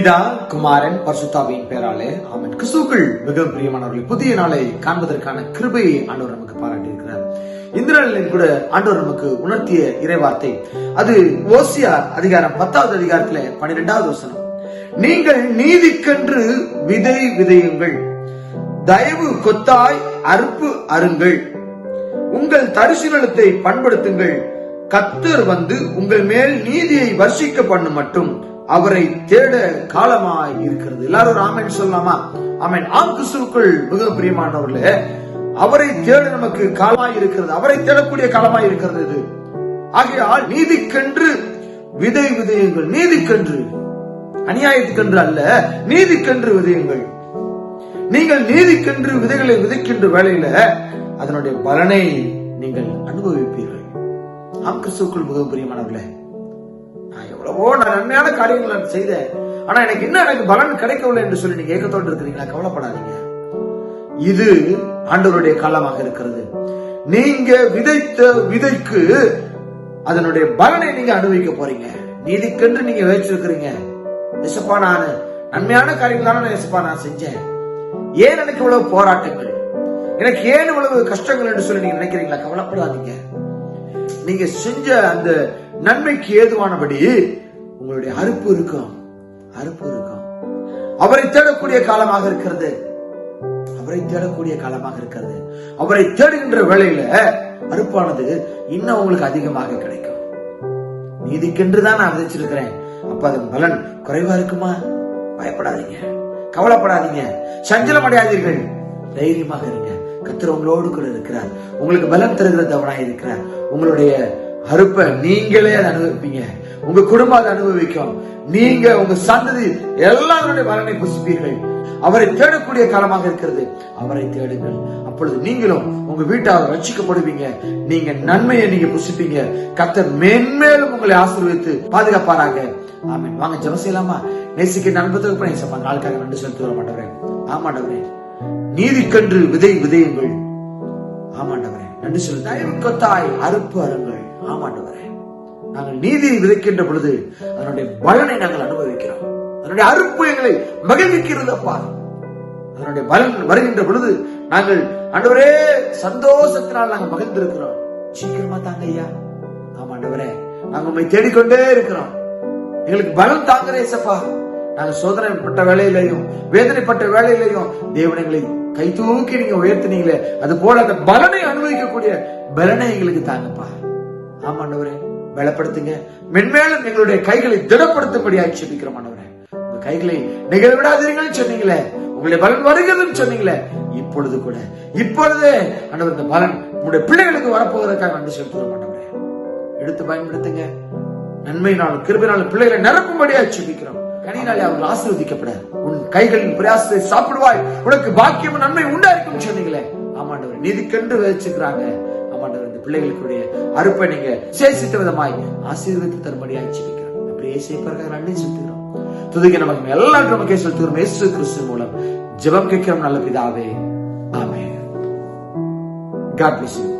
பிதா குமாரன் பரிசுத்தாவியின் பேராலே ஆமென். கிறிஸ்துக்கள் மிக பிரியமானவர்கள் புதிய நாளை காண்பதற்கான கிருபையை ஆண்டவர் நமக்கு பாராட்டி இருக்கிறார் இந்த நாளில் கூட ஆண்டவர் நமக்கு உணர்த்திய இறைவார்த்தை. அது ஓசியா அதிகாரம் பத்தாவது அதிகாரத்துல பன்னிரெண்டாவது வசனம். நீங்கள் நீதிக்கென்று விதை விதையுங்கள். தயவு கொத்தாய் அறுப்பு அருங்கள் உங்கள் தரிசனத்தை பண்படுத்துங்கள். கத்தர் வந்து உங்கள் மேல் நீதியை வர்ஷிக்க பண்ணும் மட்டும். அவரை தேட காலமாய் இருக்கிறது. எல்லாரும் ராமன் சொல்லலாமா? ஆமென். ஆம் கிறிஸ்துவுக்குள் மிக பிரியமானவர்களே அவரை தேட நமக்கு காலமாய் இருக்கிறது. அவரை தேடக்கூடிய காலமாய் இருக்கிறது இது. ஆகையால் நீதிக்கென்று விதை விதையுங்கள். நீதிக்கென்று. அநியாயத்துக்கென்று அல்ல நீதிக்கென்று விதையுங்கள். நீங்கள் நீதிக்கென்று விதைகளை விதைக்கின்ற வேலையில அதனுடைய பலனை நீங்கள் அனுபவிப்பீர்கள். ஆம் கிறிஸ்துவுக்குள் மிக பிரியமானவர்களே ஓ நான் நன்மையான காரியங்கள் நான் செய்தேன். ஆனா எனக்கு என்ன எனக்கு பலன் கிடைக்கவில்லை என்று சொல்லி நீங்க ஏக்கத்தோடு இருக்கிறீங்களா? கவலைப்படாதீங்க. இது ஆண்டவருடைய காலமாக இருக்கிறது. நீங்க விதைத்த விதைக்கு அதனுடைய பலனை நீங்க அனுபவிக்க போறீங்க. நீதிக்கென்று நீங்க வச்சிருக்கிறீங்க எசப்பா நான் நன்மையான காரியங்கள் தானே நான் எசப்பா நான் செஞ்சேன். ஏன் எனக்கு இவ்வளவு போராட்டங்கள்? எனக்கு ஏன் இவ்வளவு கஷ்டங்கள் என்று சொல்லி நீங்க நினைக்கிறீங்களா? கவலைப்படாதீங்க. நீங்க செஞ்ச அந்த நன்மைக்கு ஏதுவானபடி உங்களுடைய அறுப்பு இருக்கும். அறுப்பு இருக்கும். அவரை தேடக்கூடிய காலமாக இருக்கிறது. அவரை தேடக்கூடிய காலமாக இருக்கிறது. அவரை தேடுகின்ற வேளையில அறுப்பானது இன்னும் உங்களுக்கு அதிகமாக கிடைக்கும். நீதிக்கென்று தான் நான் விதைச்சிருக்கிறேன். அப்ப அதன் பலன் குறைவா இருக்குமா? பயப்படாதீங்க. கவலைப்படாதீங்க. சஞ்சலம் அடையாதீர்கள். தைரியமாக இருங்க. கத்திர உங்களோடு கூட இருக்கிறார். உங்களுக்கு பலம் தருகிற தவனாய் இருக்கிறார். உங்களுடைய அறுப்பை நீங்களே அதை அனுபவிப்பீங்க. உங்க குடும்பம் அதை அனுபவிக்கும். நீங்க உங்க சந்ததி எல்லாருடைய பலனை புசிப்பீர்கள். அவரை தேடக்கூடிய காலமாக இருக்கிறது. அவரை தேடுங்கள். அப்பொழுது நீங்களும் உங்க வீட்டால் ரட்சிக்கப்படுவீங்க. நீங்க நன்மையை நீங்க புசிப்பீங்க. கத்தர் மென்மேலும் உங்களை ஆசீர்வதித்து பாதுகாப்பாராங்க ஆமீன். வாங்க ஜெபம் செய்யலாமா நேசிக்க நண்பத்துக்கு பண்ணி சப்பா நாளுக்காக நன்றி செலுத்துகிற மாட்டவரே ஆமாண்டவரே. நீதிக்கன்று விதை விதையுங்கள். ஆமாண்டவரே. நன்றி சொல்லி தயவு கொத்தாய் அறுப்பு அருங்கள் ஆமாண்டவரே நாங்கள் நீதியை விதைக்கின்ற பொழுது அதனுடைய பலனை நாங்கள் அனுபவிக்கிறோம். அதனுடைய அறுப்பு எங்களை மகிழ்விக்கிறது அப்பா. அதனுடைய பலன் வருகின்ற பொழுது நாங்கள் ஆண்டவரே சந்தோஷத்தினால் நாங்கள் மகிழ்ந்திருக்கிறோம். சீக்கிரமா தாங்க ஐயா. ஆமாண்டவரே நாங்க உண்மை தேடிக்கொண்டே இருக்கிறோம். எங்களுக்கு பலம் தாங்குறே சப்பா நாங்க சோதனைப்பட்ட வேலையிலையும் வேதனைப்பட்ட வேலையிலையும் தேவனங்களை கை தூக்கி நீங்க உயர்த்தினீங்களே அது போல அந்த பலனை அனுபவிக்கக்கூடிய பலனை எங்களுக்கு தாங்கப்பா. ஆமாண்டவரே பலப்படுத்துங்க. மென்மேலும் எங்களுடைய கைகளை திடப்படுத்தும்படியாக செபிக்கிறோம் ஆண்டவரே. உங்க கைகளை நிகழ விடாதீங்கன்னு சொன்னீங்களே உங்களுடைய பலன் வருகிறதுன்னு சொன்னீங்களே இப்பொழுது கூட. இப்பொழுதே ஆண்டவர் இந்த பலன் உங்களுடைய பிள்ளைகளுக்கு வரப்போவதற்காக நன்றி செலுத்துகிறோம் ஆண்டவரே. எடுத்து பயன்படுத்துங்க. நன்மையினால் கிருபினாலும் பிள்ளைகளை நிரப்பும்படியா செபிக்கிறோம் கனியினாலே அவர்கள் ஆசீர்வதிக்கப்பட உன் கைகளின் பிரயாசத்தை சாப்பிடுவாய். உனக்கு பாக்கியம் நன்மை உண்டாயிருக்கும் சொன்னீங்களே. ஆமாண்டவர் நிதிக்கென்று வச்சுக்கிறாங்க ஆமாண்டவர் இந்த பிள்ளைகளுக்குடைய அறுப்பை நீங்க சேசித்த விதமாய் ஆசீர்வதித்து தரும்படியா செபிக்கிறோம் அப்படியே செய்ப்பார்கள் நன்றி செலுத்துகிறோம். துதிக்க நமக்கு எல்லாரும் நமக்கே செலுத்துகிறோம். இயேசு கிறிஸ்து மூலம் ஜெபம் கேட்கிறோம் நல்ல பிதாவே. ஆமே God bless you.